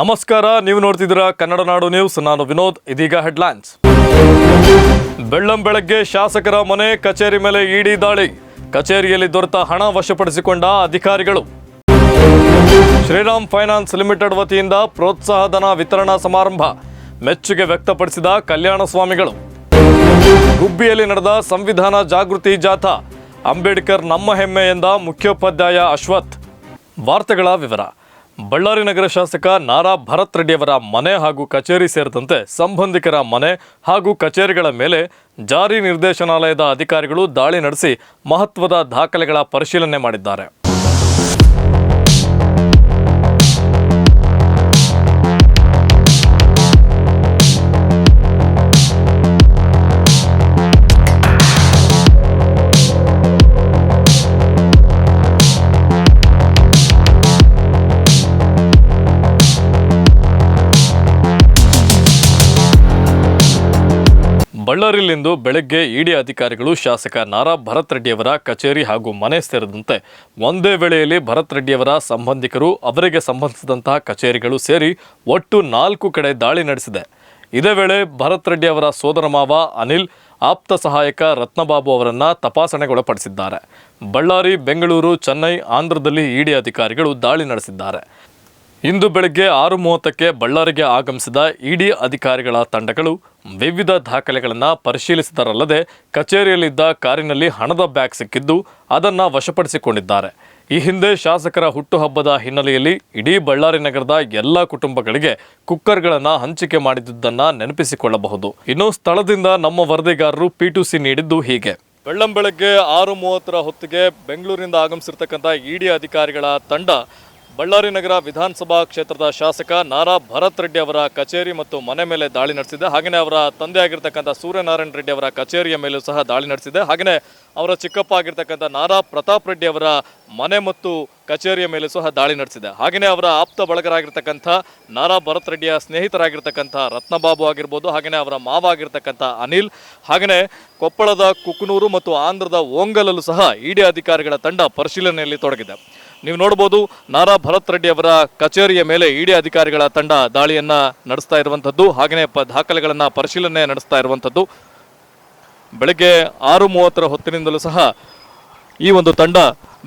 ನಮಸ್ಕಾರ, ನೀವು ನೋಡ್ತಿದ್ದೀರಾ ಕನ್ನಡ ನಾಡು ನ್ಯೂಸ್. ನಾನು ವಿನೋದ್, ಇದೀಗ ಹೆಡ್ಲೈನ್ಸ್. ಬೆಳ್ಳಂ ಬೆಳಗ್ಗೆ ಶಾಸಕರ ಮನೆ, ಕಚೇರಿ ಮೇಲೆ ಇಡಿ ದಾಳಿ. ಕಚೇರಿಯಲ್ಲಿ ದೊರೆತ ಹಣ ವಶಪಡಿಸಿಕೊಂಡ ಅಧಿಕಾರಿಗಳು. ಶ್ರೀರಾಮ್ ಫೈನಾನ್ಸ್ ಲಿಮಿಟೆಡ್ ವತಿಯಿಂದ ಪ್ರೋತ್ಸಾಹಧನ ವಿತರಣಾ ಸಮಾರಂಭ. ಮೆಚ್ಚುಗೆ ವ್ಯಕ್ತಪಡಿಸಿದ ಕಲ್ಯಾಣ ಸ್ವಾಮಿಗಳು. ಗುಬ್ಬಿಯಲ್ಲಿ ನಡೆದ ಸಂವಿಧಾನ ಜಾಗೃತಿ ಜಾಥಾ. ಅಂಬೇಡ್ಕರ್ ನಮ್ಮ ಹೆಮ್ಮೆ ಎಂದ ಮುಖ್ಯೋಪಾಧ್ಯಾಯ ಅಶ್ವಥ್. ವಾರ್ತೆಗಳ ವಿವರ. ಬಳ್ಳಾರಿ ನಗರ ಶಾಸಕ ನಾರಾ ಭರತ್ ರೆಡ್ಡಿಯವರ ಮನೆ ಹಾಗೂ ಕಚೇರಿ ಸೇರಿದಂತೆ ಸಂಬಂಧಿಕರ ಮನೆ ಹಾಗೂ ಕಚೇರಿಗಳ ಮೇಲೆ ಜಾರಿ ನಿರ್ದೇಶನಾಲಯದ ಅಧಿಕಾರಿಗಳು ದಾಳಿ ನಡೆಸಿ ಮಹತ್ವದ ದಾಖಲೆಗಳ ಪರಿಶೀಲನೆ ಮಾಡಿದ್ದಾರೆ. ಬಳ್ಳಾರಿಯಲ್ಲಿಂದು ಬೆಳಗ್ಗೆ ಇಡಿ ಅಧಿಕಾರಿಗಳು ಶಾಸಕ ನಾರಾ ಭರತ್ ರೆಡ್ಡಿಯವರ ಕಚೇರಿ ಹಾಗೂ ಮನೆ ಸೇರಿದಂತೆ ಒಂದೇ ವೇಳೆಯಲ್ಲಿ ಭರತ್ ರೆಡ್ಡಿಯವರ ಸಂಬಂಧಿಕರು ಅವರಿಗೆ ಸಂಬಂಧಿಸಿದಂತಹ ಕಚೇರಿಗಳು ಸೇರಿ ಒಟ್ಟು ನಾಲ್ಕು ಕಡೆ ದಾಳಿ ನಡೆಸಿದೆ. ಇದೇ ವೇಳೆ ಭರತ್ ರೆಡ್ಡಿಯವರ ಸೋದರ ಮಾವ ಅನಿಲ್, ಆಪ್ತ ಸಹಾಯಕ ರತ್ನಬಾಬು ಅವರನ್ನು ತಪಾಸಣೆಗೊಳಪಡಿಸಿದ್ದಾರೆ. ಬಳ್ಳಾರಿ, ಬೆಂಗಳೂರು, ಚೆನ್ನೈ, ಆಂಧ್ರದಲ್ಲಿ ಇಡಿ ಅಧಿಕಾರಿಗಳು ದಾಳಿ ನಡೆಸಿದ್ದಾರೆ. ಇಂದು ಬೆಳಗ್ಗೆ ಆರು ಮೂವತ್ತಕ್ಕೆ ಬಳ್ಳಾರಿಗೆ ಆಗಮಿಸಿದ ಇಡಿ ಅಧಿಕಾರಿಗಳ ತಂಡಗಳು ವಿವಿಧ ದಾಖಲೆಗಳನ್ನು ಪರಿಶೀಲಿಸಿದರಲ್ಲದೆ ಕಚೇರಿಯಲ್ಲಿದ್ದ ಕಾರಿನಲ್ಲಿ ಹಣದ ಬ್ಯಾಗ್ ಸಿಕ್ಕಿದ್ದು ಅದನ್ನು ವಶಪಡಿಸಿಕೊಂಡಿದ್ದಾರೆ. ಈ ಹಿಂದೆ ಶಾಸಕರ ಹುಟ್ಟುಹಬ್ಬದ ಹಿನ್ನೆಲೆಯಲ್ಲಿ ಇಡೀ ಬಳ್ಳಾರಿ ನಗರದ ಎಲ್ಲ ಕುಟುಂಬಗಳಿಗೆ ಕುಕ್ಕರ್ಗಳನ್ನು ಹಂಚಿಕೆ ಮಾಡಿದ್ದುದನ್ನು ನೆನಪಿಸಿಕೊಳ್ಳಬಹುದು. ಇನ್ನು ಸ್ಥಳದಿಂದ ನಮ್ಮ ವರದಿಗಾರರು ಪಿ ಟು ಸಿ ನೀಡಿದ್ದು ಹೀಗೆ. ಬೆಳ್ಳಂಬೆಳಗ್ಗೆ ಆರು ಮೂವತ್ತರ ಹೊತ್ತಿಗೆ ಬೆಂಗಳೂರಿನಿಂದ ಆಗಮಿಸಿರ್ತಕ್ಕಂಥ ಇಡಿ ಅಧಿಕಾರಿಗಳ ತಂಡ ಬಳ್ಳಾರಿ ನಗರ ವಿಧಾನಸಭಾ ಕ್ಷೇತ್ರದ ಶಾಸಕ ನಾರಾ ಭರತ್ ರೆಡ್ಡಿ ಅವರ ಕಚೇರಿ ಮತ್ತು ಮನೆ ಮೇಲೆ ದಾಳಿ ನಡೆಸಿದೆ. ಹಾಗೆಯೇ ಅವರ ತಂದೆ ಆಗಿರ್ತಕ್ಕಂಥ ಸೂರ್ಯನಾರಾಯಣ ರೆಡ್ಡಿ ಅವರ ಕಚೇರಿಯ ಮೇಲೂ ಸಹ ದಾಳಿ ನಡೆಸಿದೆ. ಹಾಗೆಯೇ ಅವರ ಚಿಕ್ಕಪ್ಪ ಆಗಿರ್ತಕ್ಕಂಥ ನಾರಾ ಪ್ರತಾಪ್ ರೆಡ್ಡಿ ಅವರ ಮನೆ ಮತ್ತು ಕಚೇರಿಯ ಮೇಲೂ ಸಹ ದಾಳಿ ನಡೆಸಿದೆ. ಹಾಗೆಯೇ ಅವರ ಆಪ್ತ ಬಳಗರಾಗಿರ್ತಕ್ಕಂಥ ನಾರಾ ಭರತ್ ರೆಡ್ಡಿಯ ಸ್ನೇಹಿತರಾಗಿರ್ತಕ್ಕಂಥ ರತ್ನಬಾಬು ಆಗಿರ್ಬೋದು, ಹಾಗೆಯೇ ಅವರ ಮಾವ ಆಗಿರ್ತಕ್ಕಂಥ ಅನಿಲ್, ಹಾಗೆಯೇ ಕೊಪ್ಪಳದ ಕುಕನೂರು ಮತ್ತು ಆಂಧ್ರದ ಓಂಗಲಲ್ಲೂ ಸಹ ಇಡಿ ಅಧಿಕಾರಿಗಳ ತಂಡ ಪರಿಶೀಲನೆಯಲ್ಲಿ ತೊಡಗಿದೆ. ನೀವು ನೋಡ್ಬೋದು ನಾರಾ ಭರತ್ ರೆಡ್ಡಿ ಅವರ ಕಚೇರಿಯ ಮೇಲೆ ಇಡಿ ಅಧಿಕಾರಿಗಳ ತಂಡ ದಾಳಿಯನ್ನ ನಡೆಸ್ತಾ ಇರುವಂಥದ್ದು ಹಾಗೆಯೇ ಪ ದಾಖಲೆಗಳನ್ನು ಪರಿಶೀಲನೆ ನಡೆಸ್ತಾ ಇರುವಂಥದ್ದು. ಬೆಳಗ್ಗೆ ಆರು ಮೂವತ್ತರ ಹೊತ್ತಿನಿಂದಲೂ ಸಹ ಈ ಒಂದು ತಂಡ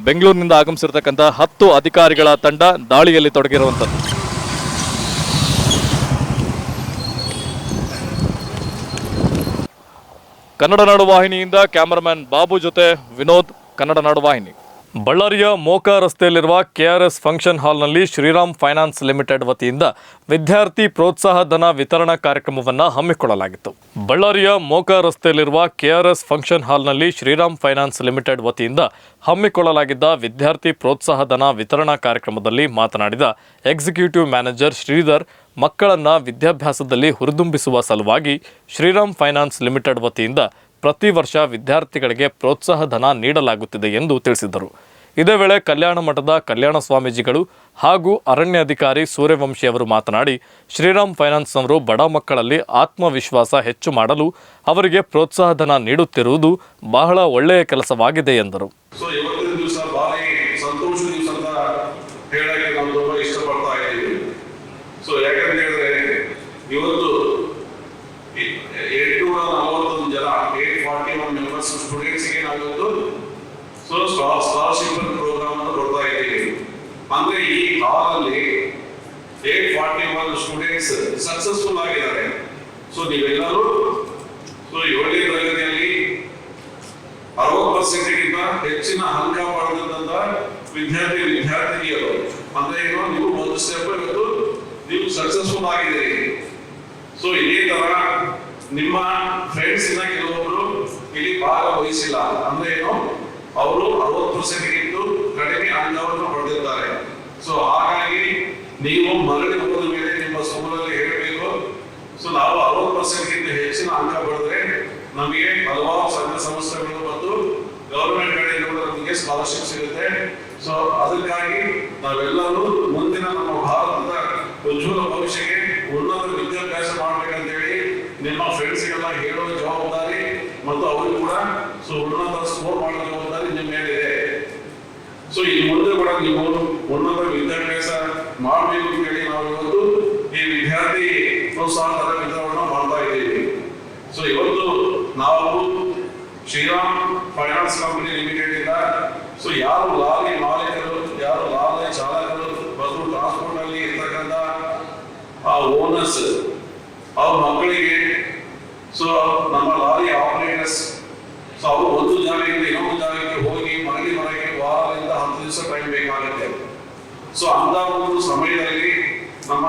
ಬೆಂಗಳೂರಿನಿಂದ ಆಗಮಿಸಿರ್ತಕ್ಕಂಥ ಹತ್ತು ಅಧಿಕಾರಿಗಳ ತಂಡ ದಾಳಿಯಲ್ಲಿ ತೊಡಗಿರುವಂಥದ್ದು. ಕನ್ನಡ ನಾಡು ವಾಹಿನಿಯಿಂದ ಕ್ಯಾಮರಾಮನ್ ಬಾಬು ಜೊತೆ ವಿನೋದ್, ಕನ್ನಡ ನಾಡು ವಾಹಿನಿ. ಬಳ್ಳಾರಿಯ ಮೋಕಾ ರಸ್ತೆಯಲ್ಲಿರುವ ಕೆಆರ್ಎಸ್ ಫಂಕ್ಷನ್ ಹಾಲ್ನಲ್ಲಿ ಶ್ರೀರಾಮ್ ಫೈನಾನ್ಸ್ ಲಿಮಿಟೆಡ್ ವತಿಯಿಂದ ವಿದ್ಯಾರ್ಥಿ ಪ್ರೋತ್ಸಾಹ ಧನ ವಿತರಣಾ ಕಾರ್ಯಕ್ರಮವನ್ನು ಹಮ್ಮಿಕೊಳ್ಳಲಾಗಿತ್ತು. ಬಳ್ಳಾರಿಯ ಮೋಕಾ ರಸ್ತೆಯಲ್ಲಿರುವ ಕೆಆರ್ಎಸ್ ಫಂಕ್ಷನ್ ಹಾಲ್ನಲ್ಲಿ ಶ್ರೀರಾಮ್ ಫೈನಾನ್ಸ್ ಲಿಮಿಟೆಡ್ ವತಿಯಿಂದ ಹಮ್ಮಿಕೊಳ್ಳಲಾಗಿದ್ದ ವಿದ್ಯಾರ್ಥಿ ಪ್ರೋತ್ಸಾಹ ಧನ ವಿತರಣಾ ಕಾರ್ಯಕ್ರಮದಲ್ಲಿ ಮಾತನಾಡಿದ ಎಕ್ಸಿಕ್ಯೂಟಿವ್ ಮ್ಯಾನೇಜರ್ ಶ್ರೀಧರ್, ಮಕ್ಕಳನ್ನು ವಿದ್ಯಾಭ್ಯಾಸದಲ್ಲಿ ಹುರಿದುಂಬಿಸುವ ಸಲುವಾಗಿ ಶ್ರೀರಾಮ್ ಫೈನಾನ್ಸ್ ಲಿಮಿಟೆಡ್ ವತಿಯಿಂದ ಪ್ರತಿ ವರ್ಷ ವಿದ್ಯಾರ್ಥಿಗಳಿಗೆ ಪ್ರೋತ್ಸಾಹ ಧನ ನೀಡಲಾಗುತ್ತಿದೆ ಎಂದು ತಿಳಿಸಿದರು. ಇದೇ ವೇಳೆ ಕಲ್ಯಾಣ ಮಠದ ಕಲ್ಯಾಣ ಸ್ವಾಮೀಜಿಗಳು ಹಾಗೂ ಅರಣ್ಯಾಧಿಕಾರಿ ಸೂರ್ಯವಂಶಿ ಅವರು ಮಾತನಾಡಿ, ಶ್ರೀರಾಮ್ ಫೈನಾನ್ಸ್ ಅವರು ಬಡ ಮಕ್ಕಳಲ್ಲಿ ಆತ್ಮವಿಶ್ವಾಸ ಹೆಚ್ಚು ಮಾಡಲು ಅವರಿಗೆ ಪ್ರೋತ್ಸಾಹ ಧನ ನೀಡುತ್ತಿರುವುದು ಬಹಳ ಒಳ್ಳೆಯ ಕೆಲಸವಾಗಿದೆ ಎಂದರು ಸೊ ಇವತ್ತಿನ ದಿವಸ ಭಾರಿ ಸಂತೋಷ ದಿವಸ ಅಂತ ಹೇಳಕ್ಕೆ ನಾವು ತುಂಬಾ ಇಷ್ಟಪಡ್ತಾ ಇದ್ದೀವಿ ಸೊ ಯಾಕಂತ ಹೇಳಿದ್ರೆ ಇವತ್ತು ಎ- ಎಂಟುನೂರ ನಲವತ್ತೊಂದು ಜನ ಏಟ್ ಫಾರ್ಟಿ ಒನ್ ಮೆಂಬರ್ಸ್ ಸ್ಟೂಡೆಂಟ್ಸ್ಗೆ ನಾವಿವತ್ತು ಸೊ ಸ್ಕಾಲರ್ಶಿಪ್ ಪ್ರೋಗ್ರಾಮ್ ಅನ್ನು ಕೊಡ್ತಾ ಇದ್ದೀವಿ. ಅಂದ್ರೆ ಈ ಕಾಲಲ್ಲಿ eight forty one students successful ಆಗಿದ್ದಾರೆ. ಸೊ ನೀವೆಲ್ಲರೂ ಸೊ, ಏಳನೇ ತರಗತಿಯಲ್ಲಿ ಅರವತ್ತು ಪರ್ಸೆಂಟ್ಗಿಂತ ಹೆಚ್ಚಿನ ಅಂಕ ಪಡೆದಂತ ವಿದ್ಯಾರ್ಥಿ, ವಿದ್ಯಾರ್ಥಿನಿಯರು. ಅಂದ್ರೆ ಏನು, ನೀವು ಒಂದು ಸ್ಟೆಪ್ ಇವತ್ತು ನೀವು ಸಕ್ಸಸ್ಫುಲ್ ಆಗಿದ್ದೀರಿ. ಸೊ ಇದೇ ತರ ನಿಮ್ಮ ಫ್ರೆಂಡ್ಸ್ ಇನ್ನ ಕೆಲವೊಬ್ರು ಇಲ್ಲಿ ಭಾಗವಹಿಸಿಲ್ಲ. ಅಂದ್ರೆ ಏನು ಅವರು ಅರವತ್ತು ಸೆಕೆಂಡ್ ಕಡಿಮೆ ಅಂಕವನ್ನು ಪಡೆದಿದ್ದಾರೆ. ಸೊ ಹಾಗಾಗಿ ನೀವು ಮರಳಿ ಹೋದ ಮೇಲೆ ನಿಮ್ಮ ಸ್ಕೂಲಲ್ಲಿ ಹೇಳಬೇಕು. ಸೊ ನಾವು ಅರವತ್ತು ಪರ್ಸೆಂಟ್ಗಿಂತ ಹೆಚ್ಚಿನ ಅಂಕ ಪಡೆದ್ರೆ ನಮಗೆ ಹಲವಾರು ಸಣ್ಣ ಸಂಸ್ಥೆಗಳು ಮತ್ತು ಗೌರ್ಮೆಂಟ್ ಕಡೆಯಿಂದ ಕೂಡ ನಮಗೆ ಸ್ಕಾಲರ್ಶಿಪ್ ಸಿಗುತ್ತೆ. ಸೊ ಅದಕ್ಕಾಗಿ ನಾವೆಲ್ಲರೂ ಮುಂದಿನ ನಮ್ಮ ಭಾರತದ ಉಜ್ವಲ ಭವಿಷ್ಯಕ್ಕೆ ಉನ್ನತ ವಿದ್ಯಾಭ್ಯಾಸ ಮಾಡ್ಬೇಕಂತ ಹೇಳಿ ನಿಮ್ಮ ಫ್ರೆಂಡ್ಸ್ಗೆಲ್ಲ ಹೇಳುವ ಜವಾಬ್ದಾರಿ ಮತ್ತು ಅವರು ಕೂಡ ಸೊ ಉನ್ನತ ಸ್ಕೋರ್ ಮಾಡಲು ಸೊ ಈ ಮುಂದೆ ಕೂಡ ನೀವು ಉನ್ನತ ವಿದ್ಯಾಭ್ಯಾಸ ಮಾಡಬೇಕು ಅಂತ ಹೇಳಿ ನಾವು ಇವತ್ತು ಈ ವಿದ್ಯಾರ್ಥಿ ಪ್ರೋತ್ಸಾಹ ತರಬೇತಿಗಳನ್ನ ಮಾಡ್ತಾ ಇದ್ದೀವಿ. ಸೊ ಇವತ್ತು ನಾವು ಶ್ರೀರಾಮ್ ಫೈನಾನ್ಸ್ ಕಂಪನಿ ಲಿಮಿಟೆಡ್ ಇಂದ ಸೊ ಯಾರು ಲಾರಿ ಮಾಲೀಕರು, ಯಾರು ಲಾರಿ ಚಾಲಕರು ಬಸ್ ಟ್ರಾನ್ಸ್ಪೋರ್ಟ್ ಅಲ್ಲಿ ಇರ್ತಕ್ಕಂಥ ಆ ಓನರ್ಸ್ ಅವ್ರ ಮಕ್ಕಳಿಗೆ ಸೊ ನಮ್ಮ ಲಾರಿ ಆಪರೇಟರ್ಸ್ ಸೊ ಅವರು ಒಂದು ಜಾಗದಿಂದ ಇನ್ನೊಂದು ಜಾಗಕ್ಕೆ ಹೋಗಿ ದಿವಸ ಟೈಮ್ ಬೇಕಾಗುತ್ತೆ. ಸೊ ಅಂತ ಒಂದು ಸಮಯದಲ್ಲಿ ನಮ್ಮ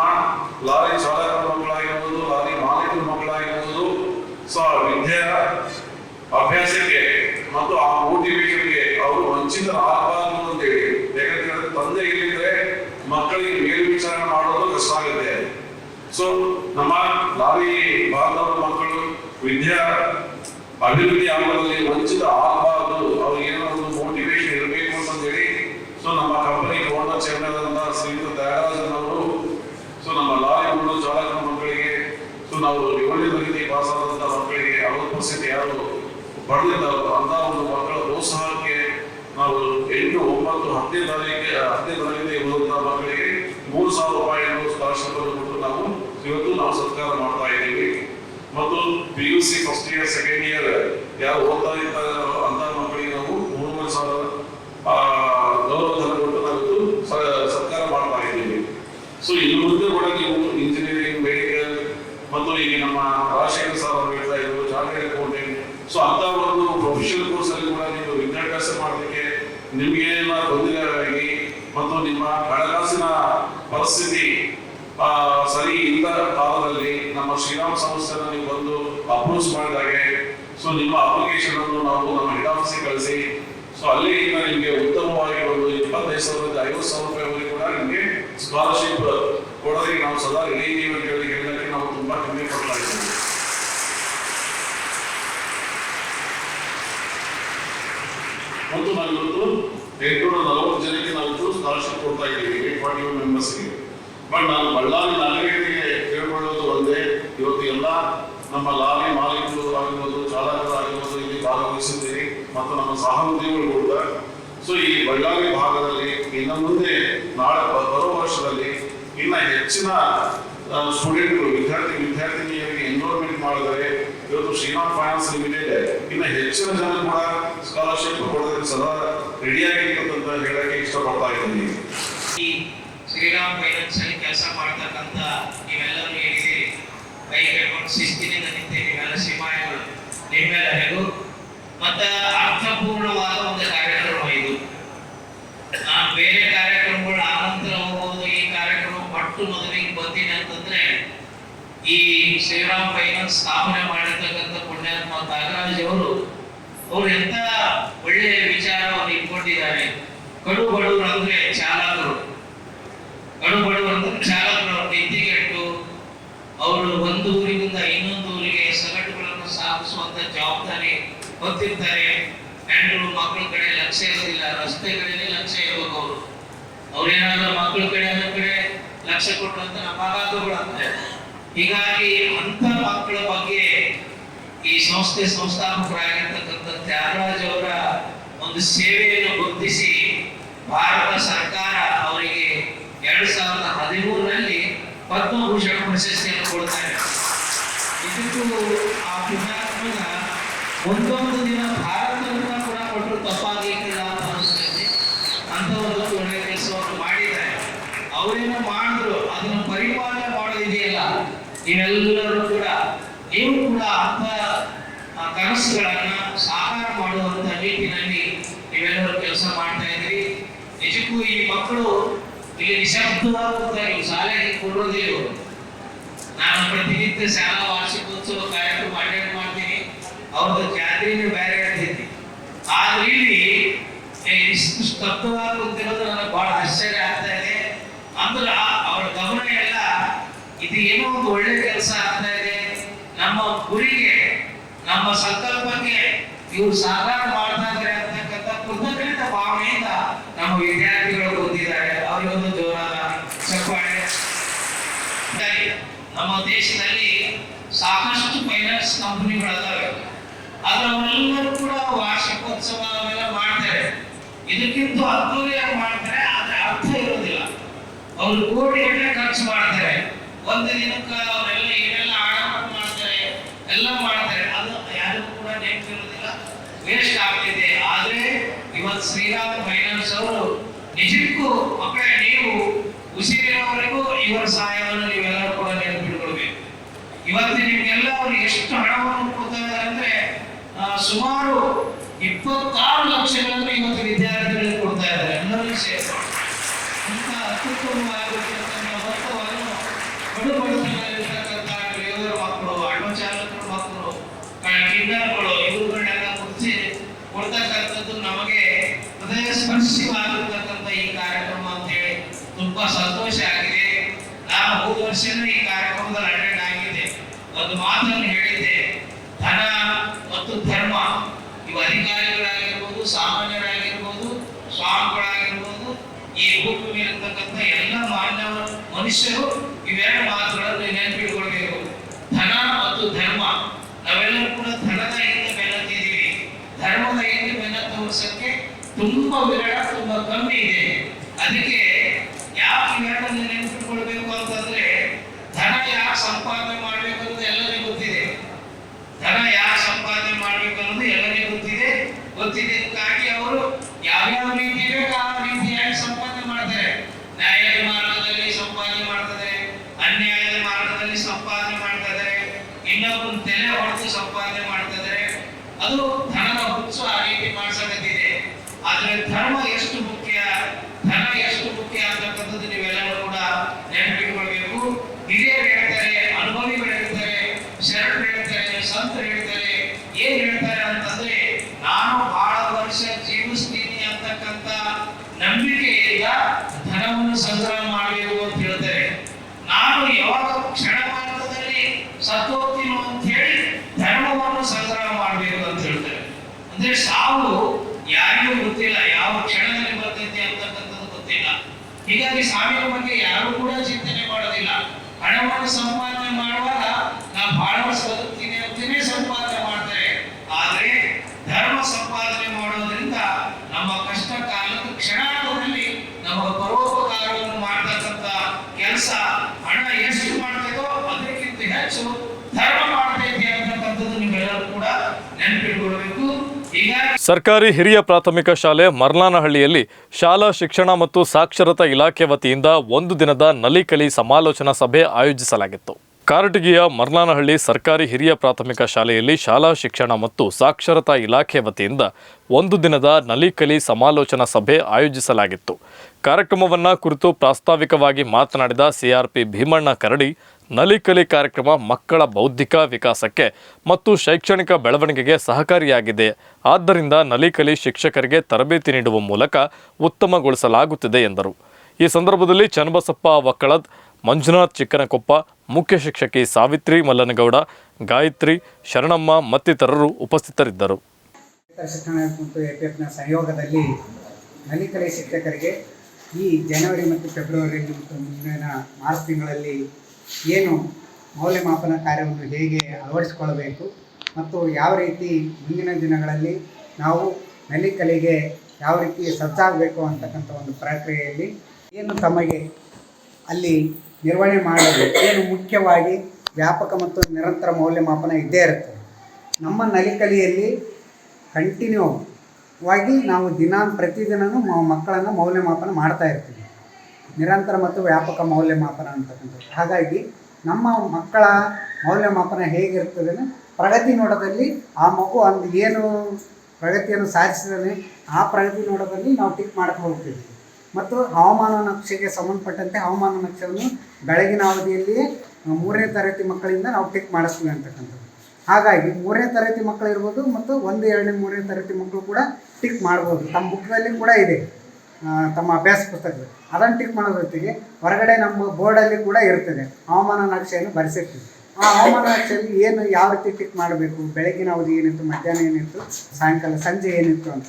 ಲಾರಿ ಚಾಲಕರ ಮಕ್ಕಳಾಗಿರ್ಬೋದು, ಲಾರಿ ಮಾಲೀಕರ ಮಕ್ಕಳಾಗಿರ್ಬೋದು ಸೊ ವಿದ್ಯೆಯ ಅಭ್ಯಾಸಕ್ಕೆ ಮತ್ತು ಆ ಮೋಟಿವೇಶನ್ಗೆ ಅವರು ವಂಚಿತರಾಗಬಾರದು ಅಂತೇಳಿ. ಯಾಕಂತ ತಂದೆ ಇಲ್ಲಿದ್ರೆ ಮಕ್ಕಳಿಗೆ ಮೇಲ್ವಿಚಾರಣೆ ಮಾಡೋದು ಕಷ್ಟ ಆಗುತ್ತೆ. ಸೊ ನಮ್ಮ ಲಾರಿ ಬಾಂಧವ ಮಕ್ಕಳು ವಿದ್ಯಾ ಅಭಿವೃದ್ಧಿ ಆಗೋದ್ರಲ್ಲಿ ವಂಚಿತ ಆಗಬಾರದು ಅವ್ರಿಗೆ ಏನೋ ಒಂದು ಮೋಟಿವೇಶನ್ ಇರಬೇಕು ಅಂತಂದೇಳಿ ಸೊ ನಮ್ಮ ಅಂತ ಶ್ರೀಯುತ ದಯಾರಾಜನ್ ಅವರು ಸೊ ನಮ್ಮ ಲಾರಿ ಓನರ್ ಚಾಲಕನ ಮಕ್ಕಳಿಗೆ ಸೊ ನಾವು ಏಳನೇ ತರಗತಿ ಪಾಸ್ ಆದಂತಹ ಮಕ್ಕಳಿಗೆ ಅರವತ್ತು ಪರ್ಸೆಂಟ್ ಯಾರು ಪಡೆದಿದ್ದಾರೋ ಅಂತ ಒಂದು ಮಕ್ಕಳ ಪ್ರೋತ್ಸಾಹಕ್ಕೆ ನಾವು ಎಂಟು, ಒಂಬತ್ತು, ಹತ್ತನೇ ತಾರೀಕಿಗೆ ಹತ್ತನೇ ತರಗತಿ ಓದುವಂತ ಮಕ್ಕಳಿಗೆ ಮೂರು ಸಾವಿರ ರೂಪಾಯಿಯನ್ನು ಸ್ಕಾಲರ್ಶಿಪ್ ಅನ್ನು ಕೊಟ್ಟು ನಾವು ಇವತ್ತು ನಾವು ಸತ್ಕಾರ ಮಾಡ್ತಾ ಇದ್ದೀವಿ. ಮತ್ತು P U C first year second year ಯಾರು ಓದ್ತಾ ಇರ್ತಾರೋ ಅಂತ ಮಕ್ಕಳಿಗೆ ನಾವು ಮೂರುವರೆ ಸಾವಿರ ಆ, ಗೌರವ ಧನ ಕೊಟ್ಟು ನಾವು ಇವತ್ತು ಸ- ಸತ್ಕಾರ ಮಾಡ್ತಾ ಇದ್ದೀವಿ ಸೊ ಇನ್ನು ಮುಂದೆ ಕೂಡ ನೀವು ಇಂಜಿನಿಯರಿಂಗ್ ಮೆಡಿಕಲ್ ಮತ್ತು ಈಗ ನಮ್ಮ ರಾಜಶೇಖರ್ ಸರ್ ಅವರು ಹೇಳ್ತಾ ಇದ್ರು ಚಾರ್ಟೆಡ್ ಅಕೌಂಟೆಂಟ್ ಸೊ ಅಂತ ಒಂದು ಪ್ರೊಫೆಷನಲ್ ಕೋರ್ಸ್ ಅಲ್ಲಿ ಕೂಡ ನೀವು ವಿದ್ಯಾಭ್ಯಾಸ ಮಾಡೋದಕ್ಕೆ ನಿಮಗೆ ತೊಂದರೆ ಆಗಿ ಮತ್ತು ನಿಮ್ಮ ಹಣಕಾಸಿನ ಪರಿಸ್ಥಿತಿ ಸರಿ ಇಲ್ಲದ ಕಾಲದಲ್ಲಿ ನಮ್ಮ ಶ್ರೀರಾಮ್ ಸಂಸ್ಥೆನ ನೀವು ಬಂದು ಮಾಡಿದ ಮಾಡಿದಾಗೆ ಸೊ ನಿಮ್ಮ ಅಪ್ಲಿಕೇಶನ್ ಅನ್ನು ನಾವು ನಮ್ಮ ಹೆಡ್ ಆಫೀಸಿಗೆ ಕಳಿಸಿ. ಸೊ ಅಲ್ಲಿ ನಿಮಗೆ ಉತ್ತಮವಾಗಿ ಒಂದು ಇಪ್ಪತ್ತೈದು ಸಾವಿರದ ಐವತ್ತು ಸಾವಿರ ರೂಪಾಯಿವರೆಗೆ ಕೂಡ ನಿಮಗೆ ಸ್ಕಾಲರ್ಶಿಪ್ ಕೊಡೋದಕ್ಕೆ ನಾವು ಸದಾ ರೆಡಿ ಇದ್ದೀವಿ ಅಂತ ಹೇಳಿ ಹೇಳಿದಕ್ಕೆ ನಾವು ತುಂಬಾ ಹೆಮ್ಮೆ ಕೊಡ್ತಾ ಇದ್ದೀವಿ. ಮತ್ತು ನಾನು ಎಂಟುನೂರ ನಲವತ್ತು ಇವತ್ತು ಸ್ಕಾಲರ್ಶಿಪ್ ಕೊಡ್ತಾ ಇದ್ದೀವಿ ಏಟ್ ಫಾರ್ಟಿ ಒನ್ ಮೆಂಬರ್ಸ್ಗೆ ಬಟ್ ನಾನು ಬಳ್ಳಾರಿ ನಾಗರಿಕರಿಗೆ ಕೇಳ್ಕೊಳ್ಳೋದು ಒಂದೇ, ಇವತ್ತು ಎಲ್ಲ ನಮ್ಮ ಲಾರಿ ಮಾಲೀಕರು ಆಗಿರ್ಬೋದು, ಚಾಲಕರು ಆಗಿರ್ಬೋದು ಇಲ್ಲಿ ಭಾಗವಹಿಸಿದ್ದೀರಿ ಮತ್ತು ನಮ್ಮ ಸಹೋದ್ಯೋಗಿಗಳು ಕೂಡ. ಸೊ ಈ ಬಳ್ಳಾರಿ ಭಾಗದಲ್ಲಿ ಇನ್ನು ಮುಂದೆ ನಾಳೆ ಬರೋ ವರ್ಷದಲ್ಲಿ ಇನ್ನ ಹೆಚ್ಚಿನ ಸ್ಟೂಡೆಂಟ್ಗಳು ವಿದ್ಯಾರ್ಥಿ ಮಾಡಿದರೆ ಶ್ರೀರಾಮ್ ಫೈನಾನ್ಸ್ ಲಿಮಿಟೆಡ್ ಇನ್ನ ಹೆಚ್ಚಿನ ಜನ ಕೂಡ ಸ್ಕಾಲರ್ಶಿಪ್ ಕೊಡೋದಕ್ಕೆ ಸದಾ ರೆಡಿಯಾಗಿರ್ತಂತ ಹೇಳಕ್ಕೆ ಇಷ್ಟಪಡ್ತಾ ಇದ್ದೀನಿ. ಈ ಶ್ರೀರಾಮ್ ಫೈನಾನ್ಸ್ ಅಲ್ಲಿ ಕೆಲಸ ಮಾಡ್ತಕ್ಕಂತ ನೀವೆಲ್ಲರೂ ಏನಿದೆ ಕೈ ಕಟ್ಕೊಂಡು ಶಿಸ್ತಿನಿಂದ ನಿಂತೆ ನೀವೆಲ್ಲ ಸಿಪಾಯಿಗಳು. ನಿಮ್ಮೆಲ್ಲರಿಗೂ ಮತ್ತ ಅರ್ಥಪೂರ್ಣವಾದ ಒಂದು ಕಾರ್ಯಕ್ರಮ ಇದು. ಬೇರೆ ಕಾರ್ಯಕ್ರಮಗಳು ಆನಂತರ ಹೋಗೋದು ಈ ಕಾರ್ಯಕ್ರಮ ಪಟ್ಟು ಮೊದಲಿಗೆ ಬಂದಿನಿ ಅಂತಂದ್ರೆ ಶ್ರೀರಾಮ್ ಫೈನಾನ್ಸ್ ಸ್ಥಾಪನೆ ಮಾಡಿರ್ತಕ್ಕಂಥ ಪುಣ್ಯಾತ್ಮ ನಾಗರಾಜ್ ಅವರು, ಅವ್ರು ಎಂತ ಒಳ್ಳೆಯ ವಿಚಾರವನ್ನು ಇಟ್ಕೊಂಡಿದ್ದಾರೆ. ಕಡು ಬಡವರು ಅಂದ್ರೆ ಚಾಲಕರು. ಕಡು ಬಡವರು ಅಂದ್ರೆ ಚಾಲಕರು ನಿದ್ದೆಗೆಟ್ಟು ಅವರು ಒಂದು ಊರಿನಿಂದ ಇನ್ನೊಂದು ಊರಿಗೆ ಸಗಟುಗಳನ್ನು ಸಾಗಿಸುವಂತ ಜವಾಬ್ದಾರಿ ಹೊತ್ತಿರ್ತಾರೆ. ಹೆಣ್ಣು ಮಕ್ಕಳ ಕಡೆ ಲಕ್ಷ್ಯ ಇರೋದಿಲ್ಲ, ರಸ್ತೆ ಕಡೆನೇ ಲಕ್ಷ್ಯ ಇರಬೇಕು ಅವರು. ಅವ್ರೇನಾದ್ರೂ ಮಕ್ಕಳ ಕಡೆ ಕಡೆ ಲಕ್ಷ್ಯ ಕೊಟ್ಟು ಅಂತ ನಮ್ಮ ಅಗಾಧಗಳು ಅಂತಾರೆ ಹೀಗಾಗಿ ಅಂತ ಮಕ್ಕಳ ಬಗ್ಗೆ ಈ ಸಂಸ್ಥೆ ಸಂಸ್ಥಾಪಕರಾಗಿರ್ತಕ್ಕಂಥ ತ್ಯಾಗರಾಜ್ ಅವರ ಒಂದು ಸೇವೆಯನ್ನು ಗುರುತಿಸಿ ಭಾರತ ಸರ್ಕಾರ ಅವರಿಗೆ ಎರಡ್ ಸಾವಿರದ ಹದಿಮೂರರಲ್ಲಿ ಪದ್ಮಭೂಷಣ ಪ್ರಶಸ್ತಿಯನ್ನು ಕೊಡ್ತಾರೆ. ಇದಕ್ಕೂ ಆ ಪುಣ್ಯಾತ್ಮನ ಒಂದೊಂದು ದಿನ ಭಾರತವನ್ನ ಕೂಡ ಕೊಟ್ಟರು ತಪ್ಪಾಗಲಿಕ್ಕಿಲ್ಲ ಅಂತ ಅನಿಸ್ತೈತಿ ಅಂತ ಒಂದು ಒಳ್ಳೆಯ ಕೆಲಸವನ್ನು ಮಾಡಿದ್ದಾರೆ ಅವರೇನೋ ಮಾಡಿದ್ರು ಅದನ್ನ ಪರಿಪಾಲನೆ ಮಾಡೋದಿದೆಯಲ್ಲ ನೀವೆಲ್ಲರೂ ಕೂಡ ನೀವು ಕೂಡ ಅಂತ ಕನಸುಗಳನ್ನ ಸಾಕಾರ ಮಾಡುವಂತ ನಿಟ್ಟಿನಲ್ಲಿ ನೀವೆಲ್ಲರೂ ಕೆಲಸ ಮಾಡ್ತಾ ಇದ್ರಿ ನಿಜಕ್ಕೂ ಈ ಮಕ್ಕಳು ಇಲ್ಲಿ ನಿಶಬ್ದವಾಗುತ್ತಾ ನೀವು ಶಾಲೆಗೆ ಕೊಡೋದಿಲ್ಲ. ಇವ್ರು. ನಾನು ಪ್ರತಿನಿತ್ಯ ಶಾಲಾ ವಾರ್ಷಿಕೋತ್ಸವ ಕಾರ್ಯಕ್ರಮ ಅಟೆಂಡ್ ಮಾಡ್ತೀನಿ. ಅವ್ರದ್ದು ಜಾತ್ರೆನೇ ಬೇರೆ ಇರ್ತೈತಿ. ಆದ್ರೆ ಇಲ್ಲಿ ಇಷ್ಟು ಸ್ತಬ್ಧವಾಗುತ್ತಿರೋದು ನನಗೆ ಬಹಳ ಆಶ್ಚರ್ಯ ಆಗ್ತಾ ಇದೆ. ಅಂದ್ರೆ ಆ- ಅವ್ರ ಗಮನ ಎಲ್ಲ ಇದು ಏನೋ ಒಂದು ಒಳ್ಳೆ ಕೆಲಸ ಆಗ್ತಾ ಇದೆ. ನಮ್ಮ ಗುರಿಗೆ, ನಮ್ಮ ಸಂಕಲ್ಪಕ್ಕೆ ಇವ್ರು ಸಾಕಾರ ಮಾಡ್ತಾ ಇದ್ದಾರೆ ಅಂತಕ್ಕಂಥ ಕೃತಜ್ಞತೆ ಭಾವನೆಯಿಂದ ನಮ್ಮ ವಿದ್ಯಾರ್ಥಿಗಳು ಬಂದಿದ್ದಾರೆ. ಅವರಿಗೊಂದು ಜೋರಾದ ಚಪ್ಪಾಳೆ. ನಮ್ಮ ದೇಶದಲ್ಲಿ ಸಾಕಷ್ಟು ಫೈನಾನ್ಸ್ ಕಂಪನಿಗಳಿದಾವೆ. ಆದ್ರೆ ಅವರೆಲ್ಲರೂ ಕೂಡ ವಾರ್ಷಿಕೋತ್ಸವ ಅವೆಲ್ಲ ಮಾಡ್ತಾರೆ. ಇದಕ್ಕಿಂತ ಅದ್ದೂರಿಯಾಗಿ ಮಾಡ್ತಾರೆ, ಆದ್ರೆ ಅರ್ಥ ಇರೋದಿಲ್ಲ. ಅವರು ಕೋಟಿ ಗಟ್ಟಲೆ ಖರ್ಚು ಮಾಡ್ತಾರೆ. ಒಂದು ದಿನಕ್ಕೆ ಅವರೆಲ್ಲ ಏನೆಲ್ಲ ಆಡಂಬರ ಮಾಡ್ತಾರೆ ಎಲ್ಲ ಮಾಡ್ತಾರೆ ಅದು ಯಾರಿಗೂ ಕೂಡ ನೆನಪಿರೋದಿಲ್ಲ ವೇಸ್ಟ್ ಆಗ್ತಿದೆ. ಆದ್ರೆ ಇವತ್ತು ಶ್ರೀರಾಮ್ ಫೈನಾನ್ಸ್ ಅವರು ನಿಜಕ್ಕೂ ಮಕ್ಕಳ ನೀವು ಉಸಿರಿನವರೆಗೂ ಇವರ ಸಹಾಯವನ್ನು ನೀವೆಲ್ಲರೂ ಕೂಡ ನೆನಪಿಟ್ಕೊಳ್ಬೇಕು ಇವತ್ತು ನಿಮ್ಗೆಲ್ಲ ಅವ್ರು ಎಷ್ಟು ಹಣವನ್ನು ಕೊಡ್ತಾ ಅಂದ್ರೆ ಆ, ಸುಮಾರು ಇಪ್ಪತ್ತಾರು ಲಕ್ಷಗಳನ್ನು ಇವತ್ತು ವಿದ್ಯಾರ್ಥಿಗಳಿಗೆ ಕೊಡ್ತಾ ಇದ್ದಾರೆ. ಎಲ್ಲರೂ ಸೇರಿಕೊಂಡು ಅತ್ಯುತ್ತಮವಾಗಿರುತ್ತೆ ಬಡು ಬಡತನದಲ್ಲಿರ್ತಕ್ಕಂಥ ಡ್ರೈವರ್ ಮಕ್ಕಳು ಆಟೋ ಚಾಲಕರ ಮಕ್ಕಳು ಕಿಂಡರ್ಗಳು ಇವುಗಳನ್ನೆಲ್ಲ ಮುಗಿಸಿ ಕೊಡ್ತಕ್ಕಂಥದ್ದು ನಮಗೆ ಹೃದಯ ಸ್ಪರ್ಶಿವಾಗಿರ್ತಕ್ಕಂಥ ಈ ಕಾರ್ಯಕ್ರಮ ಅಂತ ಹೇಳಿ ತುಂಬಾ ಸಂತೋಷ ಆಗಿದೆ ನಾನು ಹೋದ ಈ ಕಾರ್ಯಕ್ರಮದಲ್ಲಿ ಅಟೆಂಡ್ ಆಗಿದೆ ಒಂದು ಮಾತನ್ನು ಹೇಳಿದ್ದೆ ಧನ ಮತ್ತು ಧರ್ಮ ಇವು ಅಧಿಕಾರಿಗಳಾಗಿರ್ಬೋದು ಸಾಮಾನ್ಯರಾಗಿರ್ಬೋದು ಸ್ವಾಮಿಗಳಾಗಿರ್ಬೋದು ಈ ಭೂಮಿ ಮೇಲಿರ್ತಕ್ಕಂಥ ಎಲ್ಲ ಮಾನ್ಯ ಮನುಷ್ಯರು ಇವೆರಡು ಮಾತುಗಳನ್ನು ನೆನಪಿಟ್ಕೊಳ್ಬೇಕು. ಧನ ಮತ್ತು ಧರ್ಮ, ನಾವೆಲ್ಲರೂ ಕೂಡ ಧನದ ಹಿಂದೆ ಬೆನ್ನತ್ತಿದ್ದೀವಿ ಧರ್ಮದ ಹಿಂದೆ ಬೆನ್ನ ತೋರಿಸಕ್ಕೆ ತುಂಬಾ ವಿರಳ, ತುಂಬಾ ಕಮ್ಮಿ ಇದೆ. ಅದಕ್ಕೆ ಯಾಕೆ ಇವೆರಡನ್ನು ನೆನಪಿಟ್ಕೊಳ್ಬೇಕು ಅಂತಂದ್ರೆ, ಧನ ಯಾಕೆ ಸಂಪಾದನೆ ಮಾಡ್ಬೇಕು ಅನ್ನೋದು ಎಲ್ಲರಿಗೂ ಗೊತ್ತಿದೆ. ಧನ ಯಾಕೆ ಸಂಪಾದನೆ ಮಾಡ್ಬೇಕು ಅನ್ನೋದು ಎಲ್ಲರಿಗೂ ಗೊತ್ತಿದೆ. ಗೊತ್ತಿದ್ದಕ್ಕಾಗಿ ಅವರು ಯಾವ್ಯಾವ ರೀತಿ ಬೇಕು ಆ ರೀತಿಯಾಗಿ ಸಂಪಾದನೆ ಮಾಡ್ತಾರೆ ನ್ಯಾಯದ ಮಾರ್ಗದಲ್ಲಿ ಸಂಪಾದನೆ ಮಾಡ್ತಾರೆ ಅನ್ಯಾಯದ ಮಾರ್ಗದಲ್ಲಿ ಸಂಪಾದನೆ ಮಾಡ್ತಾರೆ ಇನ್ನೊಬ್ಬನ ತಲೆ ಹೊಡೆದು ಸಂಪಾದನೆ ಮಾಡ್ತಿದ್ದಾರೆ ಅದು ಧನದ ಹುಚ್ಚು ಆ ರೀತಿ ಮಾಡ್ಸಕತ್ತಿದೆ ಆದ್ರೆ ಧರ್ಮ ಎಷ್ಟು ಮುಖ್ಯ ಧನ ಎಷ್ಟು ಮುಖ್ಯ ಅಂತಕ್ಕಂಥದ್ದು ನೀವೆಲ್ಲರೂ ಕೂಡ ನೆನಪಿಟ್ಕೊಳ್ಬೇಕು ಹಿರಿಯರು ಹೇಳ್ತಾರೆ ಅನುಭವಿಗಳು ಹೇಳ್ತಾರೆ ಶರಣರು ಹೇಳ್ತಾರೆ ಸಂತರು ಹೇಳ್ತಾರೆ ಏನ್ ಹೇಳ್ತಾರೆ ಅಂತಂದ್ರೆ ನಾನು ಬಹಳ ವರ್ಷ ಜೀವಿಸ್ತೀನಿ ಅಂತಕ್ಕಂಥ ನಂಬಿಕೆಯಿಂದ ಧನವನ್ನು ಸಂಗ್ರಹ ಮಾಡಬೇಕು ಅಂತ ಹೇಳ್ತಾರೆ ನಾನು ಯಾವಾಗ ಕ್ಷಣ ಮಾತ್ರದಲ್ಲಿ ಸತ್ತೋಗ್ತೀನಿ ಅಂತ ಹೇಳಿ ಧರ್ಮವನ್ನು ಸಂಗ್ರಹ ಮಾಡಬೇಕು ಅಂತ ಹೇಳ್ತಾರೆ ಅಂದ್ರೆ ಸಾವು ಯಾರಿಗೂ ಗೊತ್ತಿಲ್ಲ, ಯಾವ ಕ್ಷಣದಲ್ಲಿ ಬರ್ತೈತೆ ಅಂತಕ್ಕಂಥದ್ದು ಗೊತ್ತಿಲ್ಲ. ಹೀಗಾಗಿ ಸಾವಿನ ಬಗ್ಗೆ ಯಾರು ಕೂಡ ಚಿಂತನೆ ಮಾಡೋದಿಲ್ಲ. ಹಣವನ್ನು ಸಂಪಾದನೆ ಮಾಡುವಾಗ ನಾವು ಬಹಳ ವರ್ಷ ಬದುಕ್ತೀನಿ ಅಂತಲೇ ಸಂಪಾದನೆ ಮಾಡ್ತಾರೆ ಆದ್ರೆ ಧರ್ಮ ಸಂಪಾದನೆ ಮಾಡೋದ್ರಿಂದ ನಮ್ಮ ಕಷ್ಟ ಕಾಲದ ಕ್ಷಣಾರ್ಧದಲ್ಲಿ ನಮ್ಮ ಪರೋಪಕಾರವನ್ನು ಮಾಡ್ತಕ್ಕಂಥ ಕೆಲಸ ಹಣ ಎಷ್ಟು ಮಾಡ್ತದೋ ಅದಕ್ಕಿಂತ ಹೆಚ್ಚು ಧರ್ಮ ಮಾಡ್ತೈತೆ ಅಂತಕ್ಕಂಥದ್ದು ನೀವೆಲ್ಲರೂ ಕೂಡ ನೆನಪಿಟ್ಕೊಳ್ಬೇಕು ಹೀಗಾಗಿ ಸರ್ಕಾರಿ ಹಿರಿಯ ಪ್ರಾಥಮಿಕ ಶಾಲೆ ಮರ್ಲಾನಹಳ್ಳಿಯಲ್ಲಿ ಶಾಲಾ ಶಿಕ್ಷಣ ಮತ್ತು ಸಾಕ್ಷರತಾ ಇಲಾಖೆ ವತಿಯಿಂದ ಒಂದು ದಿನದ ನಲಿಕಲಿ ಸಮಾಲೋಚನಾ ಸಭೆ ಆಯೋಜಿಸಲಾಗಿತ್ತು. ಕಾರಟಗಿಯ ಮರ್ಲಾನಹಳ್ಳಿ ಸರ್ಕಾರಿ ಹಿರಿಯ ಪ್ರಾಥಮಿಕ ಶಾಲೆಯಲ್ಲಿ ಶಾಲಾ ಶಿಕ್ಷಣ ಮತ್ತು ಸಾಕ್ಷರತಾ ಇಲಾಖೆ ವತಿಯಿಂದ ಒಂದು ದಿನದ ನಲಿಕಲಿ ಸಮಾಲೋಚನಾ ಸಭೆ ಆಯೋಜಿಸಲಾಗಿತ್ತು. ಕಾರ್ಯಕ್ರಮವನ್ನು ಕುರಿತು ಪ್ರಾಸ್ತಾವಿಕವಾಗಿ ಮಾತನಾಡಿದ ಸಿಆರ್ಪಿ ಭೀಮಣ್ಣ ಕರಡಿ ನಲಿಕಲಿ ಕಾರ್ಯಕ್ರಮ ಮಕ್ಕಳ ಬೌದ್ಧಿಕ ವಿಕಾಸಕ್ಕೆ ಮತ್ತು ಶೈಕ್ಷಣಿಕ ಬೆಳವಣಿಗೆಗೆ ಸಹಕಾರಿಯಾಗಿದೆ. ಆದ್ದರಿಂದ ನಲಿಕಲಿ ಶಿಕ್ಷಕರಿಗೆ ತರಬೇತಿ ನೀಡುವ ಮೂಲಕ ಉತ್ತಮಗೊಳಿಸಲಾಗುತ್ತಿದೆ ಎಂದರು. ಈ ಸಂದರ್ಭದಲ್ಲಿ ಚನ್ನಬಸಪ್ಪ ಒಕ್ಕಳದ್ ಮಂಜುನಾಥ್ ಚಿಕ್ಕನಕೊಪ್ಪ, ಮುಖ್ಯ ಶಿಕ್ಷಕಿ ಸಾವಿತ್ರಿ ಮಲ್ಲನಗೌಡ, ಗಾಯತ್ರಿ, ಶರಣಮ್ಮ ಮತ್ತಿತರರು ಉಪಸ್ಥಿತರಿದ್ದರು. ಸಹಯೋಗದಲ್ಲಿ ನಲಿಕಲೆ ಶಿಕ್ಷಕರಿಗೆ ಈ ಜನವರಿ ಮತ್ತು ಫೆಬ್ರವರಿ ಮತ್ತು ಮುಂದಿನ ಮಾರ್ಚ್ ತಿಂಗಳಲ್ಲಿ ಏನು ಮೌಲ್ಯಮಾಪನ ಕಾರ್ಯವನ್ನು ಹೇಗೆ ಅಳವಡಿಸಿಕೊಳ್ಳಬೇಕು ಮತ್ತು ಯಾವ ರೀತಿ ಮುಂದಿನ ದಿನಗಳಲ್ಲಿ ನಾವು ನಲಿಕಲಿಗೆ ಯಾವ ರೀತಿ ಸಜ್ಜಾಗಬೇಕು ಅಂತಕ್ಕಂಥ ಒಂದು ಪ್ರಕ್ರಿಯೆಯಲ್ಲಿ ಏನು ತಮಗೆ ಅಲ್ಲಿ ನಿರ್ವಹಣೆ ಮಾಡಬೇಕು ಏನು ಮುಖ್ಯವಾಗಿ ವ್ಯಾಪಕ ಮತ್ತು ನಿರಂತರ ಮೌಲ್ಯಮಾಪನ ಇದ್ದೇ ಇರುತ್ತೆ. ನಮ್ಮ ನಲಿಕಲಿಯಲ್ಲಿ ಕಂಟಿನ್ಯೂ ವಾಗಿ ನಾವು ದಿನ ಪ್ರತಿದಿನವೂ ಮಕ್ಕಳನ್ನು ಮೌಲ್ಯಮಾಪನ ಮಾಡ್ತಾ ಇರ್ತೀವಿ. ನಿರಂತರ ಮತ್ತು ವ್ಯಾಪಕ ಮೌಲ್ಯಮಾಪನ ಅಂತಕ್ಕಂಥದ್ದು. ಹಾಗಾಗಿ ನಮ್ಮ ಮಕ್ಕಳ ಮೌಲ್ಯಮಾಪನ ಹೇಗಿರ್ತದೆ ಪ್ರಗತಿ ನೋಡದಲ್ಲಿ ಆ ಮಗು ಅಂದು ಏನು ಪ್ರಗತಿಯನ್ನು ಸಾಧಿಸಿದಾನೆ ಆ ಪ್ರಗತಿ ನೋಡೋದಲ್ಲಿ ನಾವು ಟಿಕ್ ಮಾಡ್ತಾ ಹೋಗ್ತೀವಿ. ಮತ್ತು ಹವಾಮಾನ ನಕ್ಷೆಗೆ ಸಂಬಂಧಪಟ್ಟಂತೆ ಹವಾಮಾನ ನಕ್ಷೆಯನ್ನು ಬೆಳಗಿನ ಅವಧಿಯಲ್ಲಿಯೇ ಮೂರನೇ ತರಗತಿ ಮಕ್ಕಳಿಂದ ನಾವು ಟಿಕ್ ಮಾಡಿಸ್ತೀವಿ ಅಂತಕ್ಕಂಥದ್ದು. ಹಾಗಾಗಿ ಮೂರನೇ ತರಗತಿ ಮಕ್ಕಳಿರ್ಬೋದು ಮತ್ತು ಒಂದು, ಎರಡನೇ, ಮೂರನೇ ತರಗತಿ ಮಕ್ಕಳು ಕೂಡ ಟಿಕ್ ಮಾಡ್ಬೋದು. ತಮ್ಮ ಬುಕ್ನಲ್ಲಿ ಕೂಡ ಇದೆ. ತಮ್ಮ ಅಭ್ಯಾಸ ಪುಸ್ತಕಗಳು ಅದನ್ನು ಟಿಕ್ ಮಾಡೋ ಜೊತೆಗೆ ಹೊರಗಡೆ ನಮ್ಮ ಬೋರ್ಡಲ್ಲಿ ಕೂಡ ಇರ್ತದೆ. ಹವಾಮಾನ ನಕ್ಷೆಯನ್ನು ಬರೆಸಿರ್ತೀವಿ. ಆ ಹವಾಮಾನ ನಕ್ಷೆಯಲ್ಲಿ ಏನು, ಯಾವ ರೀತಿ ಟಿಕ್ ಮಾಡಬೇಕು, ಬೆಳಗಿನ ಅವಧಿ ಏನಿತ್ತು, ಮಧ್ಯಾಹ್ನ ಏನಿತ್ತು, ಸಾಯಂಕಾಲ ಸಂಜೆ ಏನಿತ್ತು ಅಂತ.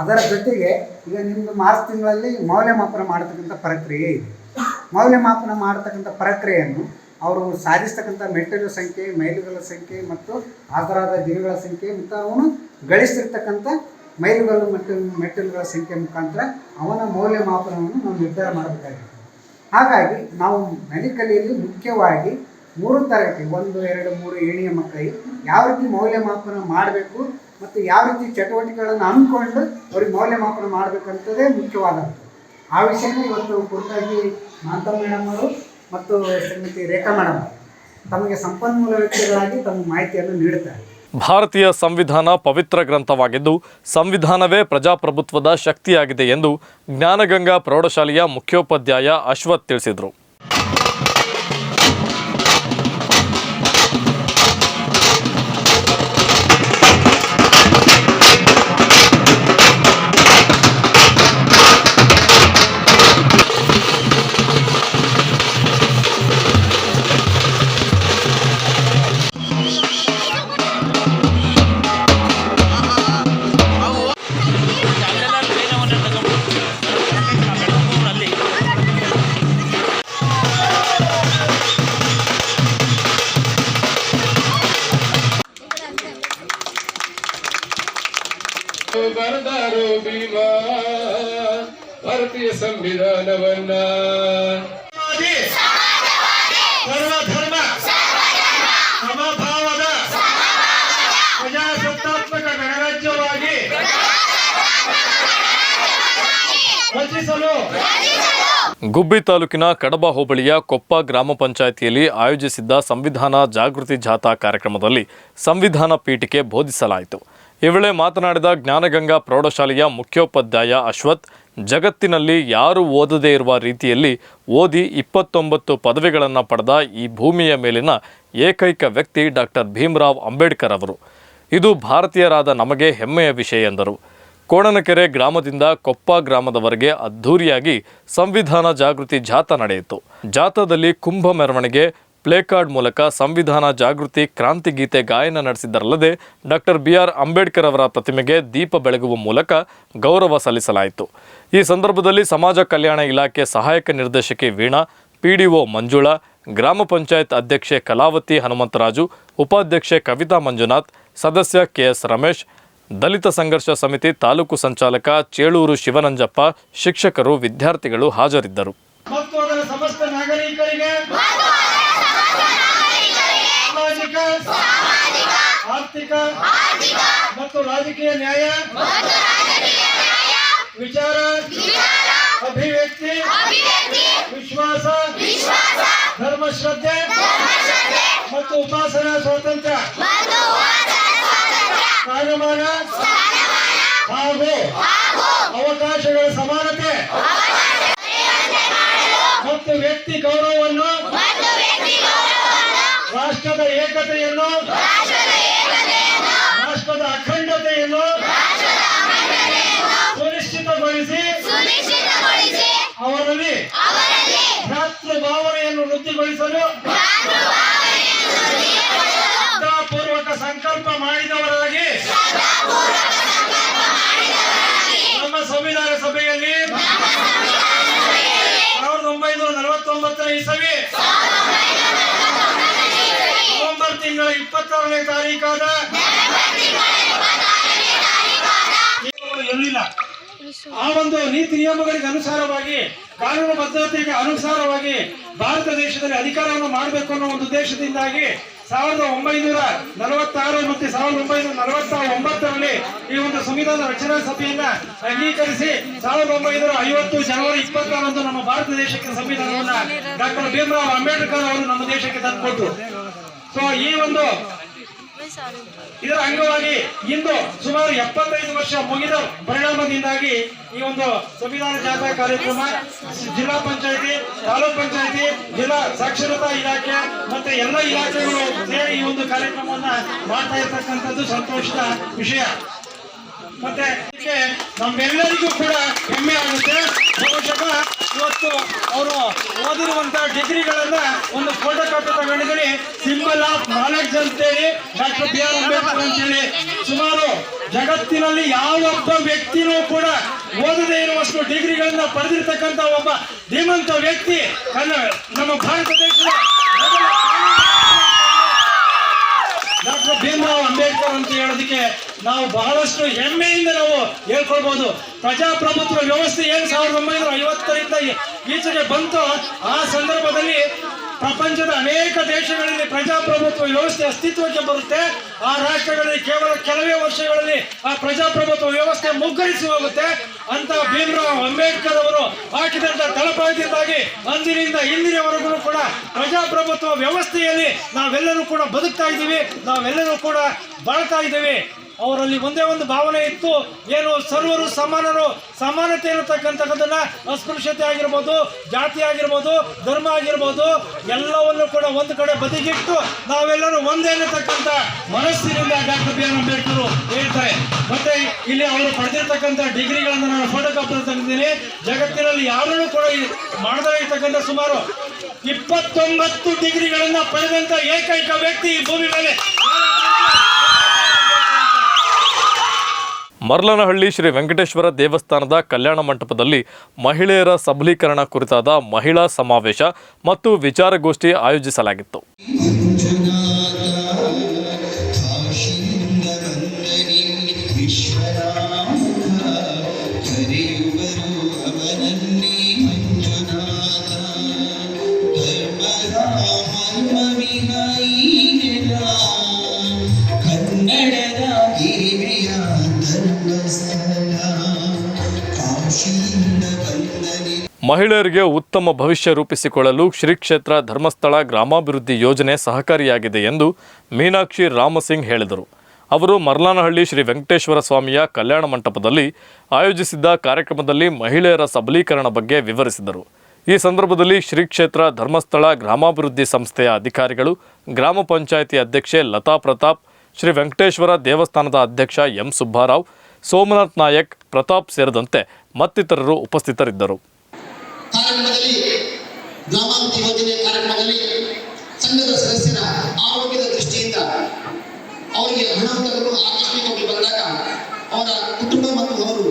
ಅದರ ಜೊತೆಗೆ ಈಗ ನಿಮ್ಮದು ಮಾರ್ಚ್ ತಿಂಗಳಲ್ಲಿ ಮೌಲ್ಯಮಾಪನ ಮಾಡತಕ್ಕಂಥ ಪ್ರಕ್ರಿಯೆ ಇದೆ. ಮೌಲ್ಯಮಾಪನ ಮಾಡತಕ್ಕಂಥ ಪ್ರಕ್ರಿಯೆಯನ್ನು ಅವರು ಸಾಧಿಸ್ತಕ್ಕಂಥ ಮೆಟ್ಟಿಲು ಸಂಖ್ಯೆ, ಮೈಲುಗಳ ಸಂಖ್ಯೆ ಮತ್ತು ಆಧಾರದ ದಿನಗಳ ಸಂಖ್ಯೆ ಮತ್ತು ಅವನು ಗಳಿಸಿರ್ತಕ್ಕಂಥ ಮೈಲುಗಳು ಮತ್ತು ಮೆಟ್ಟಲುಗಳ ಸಂಖ್ಯೆ ಮುಖಾಂತರ ಅವನ ಮೌಲ್ಯಮಾಪನವನ್ನು ನಾವು ನಿರ್ಧಾರ ಮಾಡಬೇಕಾಗಿದೆ. ಹಾಗಾಗಿ ನಾವು ಮೆಡಿಕಲಿಯಲ್ಲಿ ಮುಖ್ಯವಾಗಿ ಮೂರು ತರಗತಿ, ಒಂದು, ಎರಡು, ಮೂರು ಏಣಿಯ ಮಕ್ಕಳಿಗೆ ಯಾವ ರೀತಿ ಮೌಲ್ಯಮಾಪನ ಮಾಡಬೇಕು ಮತ್ತು ಯಾವ ರೀತಿ ಚಟುವಟಿಕೆಗಳನ್ನು ಅಂದ್ಕೊಂಡು ಅವ್ರಿಗೆ ಮೌಲ್ಯಮಾಪನ ಮಾಡಬೇಕಂತದೇ ಮುಖ್ಯವಾದದ್ದು. ಆ ವಿಷಯನೇ ಇವತ್ತು ಕುರಿತಾಗಿ ಮಾತಾ ಮೇಡಮ್ ಅವರು ಮತ್ತು ಶ್ರೀಮತಿ ರೇಖಾ ಮೇಡಮ್ ತಮಗೆ ಸಂಪನ್ಮೂಲ ವ್ಯಕ್ತಿಗಳಾಗಿ ತಮ್ಮ ಮಾಹಿತಿಯನ್ನು ನೀಡುತ್ತಾರೆ. ಭಾರತೀಯ ಸಂವಿಧಾನ ಪವಿತ್ರ ಗ್ರಂಥವಾಗಿದ್ದು ಸಂವಿಧಾನವೇ ಪ್ರಜಾಪ್ರಭುತ್ವದ ಶಕ್ತಿಯಾಗಿದೆ ಎಂದು ಜ್ಞಾನಗಂಗಾ ಪ್ರೌಢಶಾಲೆಯ ಮುಖ್ಯೋಪಾಧ್ಯಾಯ ಅಶ್ವಥ್ ತಿಳಿಸಿದರು. ಭಾರತೀಯ ಸಂವಿಧಾನವನ್ನ. ಸರ್ವಧರ್ಮ. ಸಮಭಾವದ. ಪ್ರಜಾಸತ್ತಾತ್ಮಕ ಗಣರಾಜ್ಯವಾಗಿ. ರಚಿಸಲು. ಗುಬ್ಬಿ ತಾಲೂಕಿನ ಕಡಬ ಹೋಬಳಿಯ ಕೊಪ್ಪ ಗ್ರಾಮ ಪಂಚಾಯಿತಿಯಲ್ಲಿ ಆಯೋಜಿಸಿದ್ದ ಸಂವಿಧಾನ ಜಾಗೃತಿ ಜಾಥಾ ಕಾರ್ಯಕ್ರಮದಲ್ಲಿ ಸಂವಿಧಾನ ಪೀಠಿಕೆ ಬೋಧಿಸಲಾಯಿತು. ಈ ವೇಳೆ ಮಾತನಾಡಿದ ಜ್ಞಾನಗಂಗಾ ಪ್ರೌಢಶಾಲೆಯ ಮುಖ್ಯೋಪಾಧ್ಯಾಯ ಅಶ್ವಥ್ ಜಗತ್ತಿನಲ್ಲಿ ಯಾರು ಓದದೇ ಇರುವ ರೀತಿಯಲ್ಲಿ ಓದಿ ಇಪ್ಪತ್ತೊಂಬತ್ತು ಪದವಿಗಳನ್ನು ಪಡೆದ ಈ ಭೂಮಿಯ ಮೇಲಿನ ಏಕೈಕ ವ್ಯಕ್ತಿ ಡಾಕ್ಟರ್ ಭೀಮರಾವ್ ಅಂಬೇಡ್ಕರ್ ಅವರು. ಇದು ಭಾರತೀಯರಾದ ನಮಗೆ ಹೆಮ್ಮೆಯ ವಿಷಯ ಎಂದರು. ಕೋಣನಕೆರೆ ಗ್ರಾಮದಿಂದ ಕೊಪ್ಪ ಗ್ರಾಮದವರೆಗೆ ಅದ್ಧೂರಿಯಾಗಿ ಸಂವಿಧಾನ ಜಾಗೃತಿ ಜಾಥಾ ನಡೆಯಿತು. ಜಾಥಾದಲ್ಲಿ ಕುಂಭ ಮೆರವಣಿಗೆ ಪ್ಲೇಕಾರ್ಡ್ ಮೂಲಕ ಸಂವಿಧಾನ ಜಾಗೃತಿ ಕ್ರಾಂತಿ ಗೀತೆ ಗಾಯನ ನಡೆಸಿದ್ದರಲ್ಲದೆ ಡಾಕ್ಟರ್ ಬಿ ಆರ್ ಅಂಬೇಡ್ಕರ್ ಅವರ ಪ್ರತಿಮೆಗೆ ದೀಪ ಬೆಳಗುವ ಮೂಲಕ ಗೌರವ ಸಲ್ಲಿಸಲಾಯಿತು. ಈ ಸಂದರ್ಭದಲ್ಲಿ ಸಮಾಜ ಕಲ್ಯಾಣ ಇಲಾಖೆ ಸಹಾಯಕ ನಿರ್ದೇಶಕಿ ವೀಣಾ, ಪಿಡಿಒ ಮಂಜುಳಾ, ಗ್ರಾಮ ಪಂಚಾಯತ್ ಅಧ್ಯಕ್ಷೆ ಕಲಾವತಿ ಹನುಮಂತರಾಜು, ಉಪಾಧ್ಯಕ್ಷೆ ಕವಿತಾ ಮಂಜುನಾಥ್, ಸದಸ್ಯ ಕೆಎಸ್ ರಮೇಶ್, ದಲಿತ ಸಂಘರ್ಷ ಸಮಿತಿ ತಾಲೂಕು ಸಂಚಾಲಕ ಚೇಳೂರು ಶಿವನಂಜಪ್ಪ, ಶಿಕ್ಷಕರು, ವಿದ್ಯಾರ್ಥಿಗಳು ಹಾಜರಿದ್ದರು ಮತ್ತು ಅದರ ಸಮಸ್ತ ನಾಗರಿಕರಿಗೆ ಸಾಮಾಜಿಕ ಆರ್ಥಿಕ ಮತ್ತು ರಾಜಕೀಯ ನ್ಯಾಯ ವಿಚಾರ ಅಭಿವ್ಯಕ್ತಿ ವಿಶ್ವಾಸ ಧರ್ಮಶ್ರದ್ಧೆ ಮತ್ತು ಉಪಾಸನಾ ಸ್ವಾತಂತ್ರ್ಯ ಸ್ಥಾನಮಾನ ಹಾಗೂ ಅವಕಾಶಗಳ ಸಮಾನತೆ ಮತ್ತು ವ್ಯಕ್ತಿ ಗೌರವವನ್ನು ರಾಷ್ಟ್ರದ ಏಕತೆಯನ್ನು ರಾಷ್ಟ್ರದ ಅಖಂಡತೆಯನ್ನು ಸುನಿಶ್ಚಿತಗೊಳಿಸಿ ಅವರಲ್ಲಿ ಭ್ರಾತೃ ಭಾವನೆಯನ್ನು ಪೂರ್ವಕ ಸಂಕಲ್ಪ ಮಾಡಿದವರಾಗಿ ನಮ್ಮ ಸಂವಿಧಾನ ಸಭೆಯಲ್ಲಿ ಸಾವಿರದ ಒಂಬೈನೂರ ನಲವತ್ತೊಂಬತ್ತನೇ ಇಸವಿ ನವೆಂಬರ್ ತಿಂಗಳ ಇಪ್ಪತ್ತಾರನೇ ತಾರೀಕಾದ ಆ ಒಂದು ನೀತಿ ನಿಯಮಗಳಿಗೆ ಅನುಸಾರವಾಗಿ ಕಾನೂನು ಬದ್ಧತೆಗೆ ಅನುಸಾರವಾಗಿ ಭಾರತ ದೇಶದಲ್ಲಿ ಅಧಿಕಾರವನ್ನು ಮಾಡಬೇಕು ಅನ್ನೋ ಒಂದು ಉದ್ದೇಶದಿಂದಾಗಿ ಸಾವಿರದ ಒಂಬೈನೂರ ನಲವತ್ತಾರು ಮತ್ತೆ ಸಾವಿರದ ಒಂಬೈನೂರ ನಲವತ್ತ ಒಂಬತ್ತರಲ್ಲಿ ಈ ಒಂದು ಸಂವಿಧಾನ ರಚನಾ ಸಭೆಯನ್ನ ಅಂಗೀಕರಿಸಿ ಸಾವಿರದ ಒಂಬೈನೂರ ಐವತ್ತು ಜನವರಿ ಇಪ್ಪತ್ತಾರಂದು ನಮ್ಮ ಭಾರತ ದೇಶಕ್ಕೆ ಸಂವಿಧಾನವನ್ನ ಡಾಕ್ಟರ್ ಭೀಮರಾವ್ ಅಂಬೇಡ್ಕರ್ ಅವರು ನಮ್ಮ ದೇಶಕ್ಕೆ ತಂದುಕೊಟ್ರು. ಸೊ ಈ ಒಂದು ಇದರ ಅಂಗವಾಗಿ ಇಂದು ಸುಮಾರು ಎಪ್ಪತ್ತೈದು ವರ್ಷ ಮುಗಿದ ಪರಿಣಾಮದಿಂದಾಗಿ ಈ ಒಂದು ಸಂವಿಧಾನ ಜಾಥಾ ಕಾರ್ಯಕ್ರಮ, ಜಿಲ್ಲಾ ಪಂಚಾಯತಿ, ತಾಲೂಕ್ ಪಂಚಾಯತಿ, ಜಿಲ್ಲಾ ಸಾಕ್ಷರತಾ ಇಲಾಖೆ ಮತ್ತೆ ಎಲ್ಲ ಇಲಾಖೆಗಳು ಸೇರಿ ಈ ಒಂದು ಕಾರ್ಯಕ್ರಮವನ್ನ ಮಾಡ್ತಾ ಇರ್ತಕ್ಕಂಥದ್ದು ಸಂತೋಷದ ವಿಷಯ. ಮತ್ತೆ ನಮ್ಮೆಲ್ಲರಿಗೂ ಕೂಡ ಹೆಮ್ಮೆ ಆಗುತ್ತೆ. ಬಹುಶಃ ಇವತ್ತು ಅವರು ಓದಿರುವಂತ ಡಿಗ್ರಿಗಳನ್ನ ಒಂದು ಫೋಟೋ ಕಾಪಿ ತಗೊಂಡಿದ್ದೀನಿ. ಸಿಂಬಲ್ ಆಫ್ ನಾಲೆಡ್ಜ್ ಅಂತೇಳಿ ಡಾಕ್ಟರ್ ಬಿ ಆರ್ ಅಂಬೇಡ್ಕರ್ ಅಂತೇಳಿ. ಸುಮಾರು ಜಗತ್ತಿನಲ್ಲಿ ಯಾವೊಬ್ಬ ವ್ಯಕ್ತಿನೂ ಕೂಡ ಓದದೇ ಇರುವಷ್ಟು ಡಿಗ್ರಿಗಳನ್ನ ಪಡೆದಿರ್ತಕ್ಕಂಥ ಒಬ್ಬ ಧೀಮಂತ ವ್ಯಕ್ತಿ ನಮ್ಮ ಭಾರತ ದೇಶದ ಡಾಕ್ಟರ್ ಭೀಮರಾವ್ ಅಂಬೇಡ್ಕರ್ ಅಂತ ಹೇಳೋದಕ್ಕೆ ನಾವು ಬಹಳಷ್ಟು ಹೆಮ್ಮೆಯಿಂದ ನಾವು ಹೇಳ್ಕೊಳ್ಬಹುದು ಪ್ರಜಾಪ್ರಭುತ್ವ ವ್ಯವಸ್ಥೆ ಏನು ಸಾವಿರದ ಒಂಬೈನೂರ ಐವತ್ತರಿಂದ ಈಚೆಗೆ ಬಂತು, ಆ ಸಂದರ್ಭದಲ್ಲಿ ಪ್ರಪಂಚದ ಅನೇಕ ದೇಶಗಳಲ್ಲಿ ಪ್ರಜಾಪ್ರಭುತ್ವ ವ್ಯವಸ್ಥೆ ಅಸ್ತಿತ್ವಕ್ಕೆ ಬರುತ್ತೆ. ಆ ರಾಷ್ಟ್ರಗಳಲ್ಲಿ ಕೇವಲ ಕೆಲವೇ ವರ್ಷಗಳಲ್ಲಿ ಆ ಪ್ರಜಾಪ್ರಭುತ್ವ ವ್ಯವಸ್ಥೆ ಮುಗ್ಗರಿಸಿ ಹೋಗುತ್ತೆ. ಅಂತ ಭೀಮರಾವ್ ಅಂಬೇಡ್ಕರ್ ಅವರು ಹಾಕಿದಂತ ತಳಪಾಯದಿಂದಾಗಿ ಅಂದಿನಿಂದ ಇಂದಿನವರೆಗೂ ಕೂಡ ಪ್ರಜಾಪ್ರಭುತ್ವ ವ್ಯವಸ್ಥೆಯಲ್ಲಿ ನಾವೆಲ್ಲರೂ ಕೂಡ ಬದುಕ್ತಾ ಇದ್ದೀವಿ. ನಾವೆಲ್ಲರೂ ಕೂಡ ಬಾಳ್ತಾ ಇದ್ದೀವಿ. ಅವರಲ್ಲಿ ಒಂದೇ ಒಂದು ಭಾವನೆ ಇತ್ತು. ಏನು ಸರ್ವರು, ಸಮಾನರು, ಸಮಾನತೆ ಅನ್ನತಕ್ಕಂಥದ್ದನ್ನ ಅಸ್ಪೃಶ್ಯತೆ ಆಗಿರ್ಬೋದು, ಜಾತಿ ಆಗಿರ್ಬೋದು, ಧರ್ಮ ಆಗಿರ್ಬೋದು, ಎಲ್ಲವನ್ನು ಕೂಡ ಒಂದು ಕಡೆ ಬದಿಗಿಟ್ಟು ನಾವೆಲ್ಲರೂ ಒಂದೇ ಅನ್ನತಕ್ಕಂಥ ಮನಸ್ಸಿನಿಂದ ಡಾಕ್ಟರ್ ಬಿ ಆರ್ ಅಂಬೇಡ್ಕರ್ ಹೇಳ್ತಾರೆ. ಮತ್ತೆ ಇಲ್ಲಿ ಅವರು ಪಡೆದಿರ್ತಕ್ಕಂಥ ಡಿಗ್ರಿಗಳನ್ನು ನಾನು ಫೋಟೋ ಕಾಪಿ ತಂದಿದ್ದೀನಿ. ಜಗತ್ತಿನಲ್ಲಿ ಯಾರನ್ನು ಕೂಡ ಮಾಡದೇ ಸುಮಾರು ಇಪ್ಪತ್ತೊಂಬತ್ತು ಡಿಗ್ರಿಗಳನ್ನ ಪಡೆದಂತ ಏಕೈಕ ವ್ಯಕ್ತಿ ಈ ಭೂಮಿ ಮೇಲೆ. ಮರ್ಲನಹಳ್ಳಿ ಶ್ರೀ ವೆಂಕಟೇಶ್ವರ ದೇವಸ್ಥಾನದ ಕಲ್ಯಾಣ ಮಂಟಪದಲ್ಲಿ ಮಹಿಳೆಯರ ಸಬಲೀಕರಣ ಕುರಿತಾದ ಮಹಿಳಾ ಸಮಾವೇಶ ಮತ್ತು ವಿಚಾರಗೋಷ್ಠಿ ಆಯೋಜಿಸಲಾಗಿತ್ತು. ಮಹಿಳೆಯರಿಗೆ ಉತ್ತಮ ಭವಿಷ್ಯ ರೂಪಿಸಿಕೊಳ್ಳಲು ಶ್ರೀ ಕ್ಷೇತ್ರ ಧರ್ಮಸ್ಥಳ ಗ್ರಾಮಾಭಿವೃದ್ಧಿ ಯೋಜನೆ ಸಹಕಾರಿಯಾಗಿದೆ ಎಂದು ಮೀನಾಕ್ಷಿ ರಾಮಸಿಂಗ್ ಹೇಳಿದರು. ಅವರು ಮರ್ಲಾನಹಳ್ಳಿ ಶ್ರೀ ವೆಂಕಟೇಶ್ವರ ಸ್ವಾಮಿಯ ಕಲ್ಯಾಣ ಮಂಟಪದಲ್ಲಿ ಆಯೋಜಿಸಿದ್ದ ಕಾರ್ಯಕ್ರಮದಲ್ಲಿ ಮಹಿಳೆಯರ ಸಬಲೀಕರಣ ಬಗ್ಗೆ ವಿವರಿಸಿದರು. ಈ ಸಂದರ್ಭದಲ್ಲಿ ಶ್ರೀ ಕ್ಷೇತ್ರ ಧರ್ಮಸ್ಥಳ ಗ್ರಾಮಾಭಿವೃದ್ಧಿ ಸಂಸ್ಥೆಯ ಅಧಿಕಾರಿಗಳು, ಗ್ರಾಮ ಪಂಚಾಯಿತಿ ಅಧ್ಯಕ್ಷೆ ಲತಾ ಪ್ರತಾಪ್, ಶ್ರೀ ವೆಂಕಟೇಶ್ವರ ದೇವಸ್ಥಾನದ ಅಧ್ಯಕ್ಷ ಎಂ ಸುಬ್ಬಾರಾವ್, ಸೋಮನಾಥ್ ನಾಯಕ್, ಪ್ರತಾಪ್ ಸೇರಿದಂತೆ ಮತ್ತಿತರರು ಉಪಸ್ಥಿತರಿದ್ದರು. ಕಾರ್ಯಕ್ರಮದಲ್ಲಿ ಗ್ರಾಮಾಭಿವೃದ್ಧಿ ಯೋಜನೆ ಕಾರ್ಯಕ್ರಮದಲ್ಲಿ ಸಂಘದ ಸದಸ್ಯರ ಆರೋಗ್ಯದ ದೃಷ್ಟಿಯಿಂದ ಅವರಿಗೆ ಹಣಾಂತರಗಳು ಆಕಸ್ಮಿಕವಾಗಿ ಬಂದಾಗ ಅವರ ಕುಟುಂಬ ಮತ್ತು ಅವರು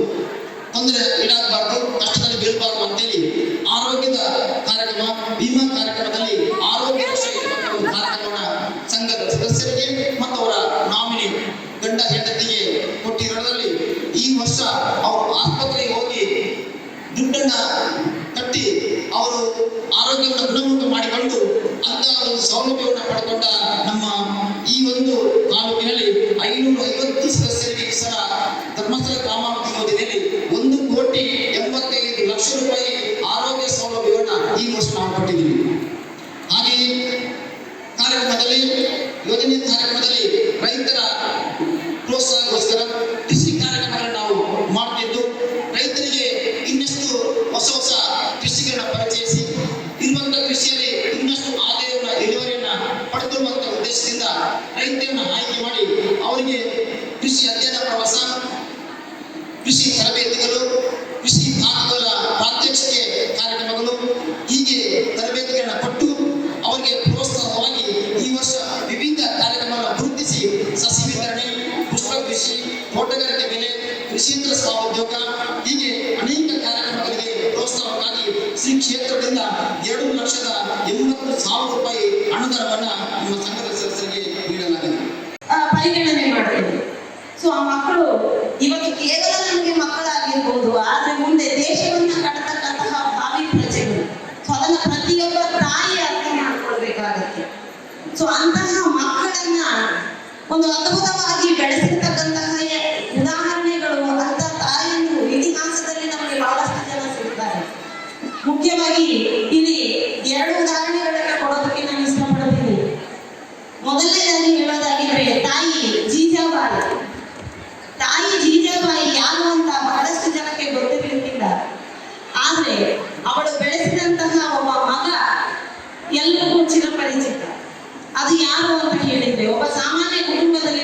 ತೊಂದರೆ ಈಡಾಗಬಾರ್ದು ಕಷ್ಟದಲ್ಲಿ ಬೀಳಬಾರ್ದು ಅಂತೇಳಿ ಆರೋಗ್ಯದ ಕಾರ್ಯಕ್ರಮ, ವಿಮಾ ಕಾರ್ಯಕ್ರಮದಲ್ಲಿ ಆರೋಗ್ಯ ಕಾರ್ಯಕ್ರಮವನ್ನು ಸಂಘದ ಸದಸ್ಯರಿಗೆ ಮತ್ತು ಅವರ ನಾಮಿನಿ ಗಂಡ ಹೆಂಡತಿಗೆ ಕೊಟ್ಟಿರೋದ್ರಲ್ಲಿ ಈ ವರ್ಷ ಅವರು ಆಸ್ಪತ್ರೆಗೆ ಹೋಗಿ ದುಡ್ಡನ್ನ ಆರೋಗ್ಯವನ್ನು ಗುಣಮುಖ ಮಾಡಿಕೊಂಡು ಅಂತ ಒಂದು ಸೌಲಭ್ಯವನ್ನು ಪಡ್ಕೊಂಡ ನಮ್ಮ ಈ ಒಂದು ತಾಲೂಕಿನಲ್ಲಿ ಐನೂರ ಐವತ್ತು ಸದಸ್ಯರಿಗೆ ಸಹ ಧರ್ಮಸ್ಥಳ ಗ್ರಾಮಾಭಿವೃದ್ಧಿ ಸಾವಿರ ರೂಪಾಯಿ ಅನುದಾನವನ್ನ ನಮ್ಮ ಸಂಘದ ಸದಸ್ಯರಿಗೆ ನೀಡಲಾಗಿದೆ. ಪರಿಗಣನೆ ಮಾಡ್ತೇವೆ ಸೊ ಆ ಮಕ್ಕಳು ಇವತ್ತು ಕೇವಲ ನಮಗೆ ಮಕ್ಕಳಾಗಿರ್ಬೋದು, ಆದ್ರೆ ಮುಂದೆ ದೇಶವನ್ನ ಕಟ್ಟತಕ್ಕಂತಹ ಭಾವಿ ಪ್ರಜೆಗಳು ಸೊ ಅದನ್ನ ಪ್ರತಿಯೊಬ್ಬ ತಾಯಿ ಅರ್ಥ ಮಾಡ್ಕೊಳ್ಬೇಕಾಗತ್ತೆ. ಸೊ ಅಂತಹ ಮಕ್ಕಳನ್ನ ಒಂದು ಅದ್ಭುತವಾಗಿ ಬೆಳೆಸಿರ್ತಕ್ಕಂತಹ ಎ- ಉದಾಹರಣೆಗಳು ಅಂತ ತಾಯಿಯನ್ನು ಇತಿಹಾಸದಲ್ಲಿ ನಮಗೆ ಬಹಳಷ್ಟು ಜನ ಸಿಗ್ತಾರೆ ಮುಖ್ಯವಾಗಿ ಇಲ್ಲಿ ಎರಡು ಉದಾಹರಣೆಗಳನ್ನ ಕೊಡೋದಕ್ಕೆ ನಾನು ಇಷ್ಟಪಡ್ತೀನಿ ಮೊದಲನೇದಾಗಿ ಹೇಳೋದಾಗಿದ್ರೆ ತಾಯಿ ಜೀಜಾಬಾಯಿ ತಾಯಿ ಜೀಜಾಬಾಯಿ ಯಾರು ಅಂತ ಬಹಳಷ್ಟು ಜನಕ್ಕೆ ಗೊತ್ತಿರಲಿಕ್ಕಿಲ್ಲ ಆದ್ರೆ ಅವಳು ಬೆಳೆಸಿದಂತಹ ಒಬ್ಬ ಮಗ ಎಲ್ಲರಿಗೂ ಚಿರಪರಿಚಿತ ಅದು ಯಾರು ಅಂತ ಹೇಳಿದ್ರೆ ಒಬ್ಬ ಸಾಮಾನ್ಯ ಕುಟುಂಬದಲ್ಲಿ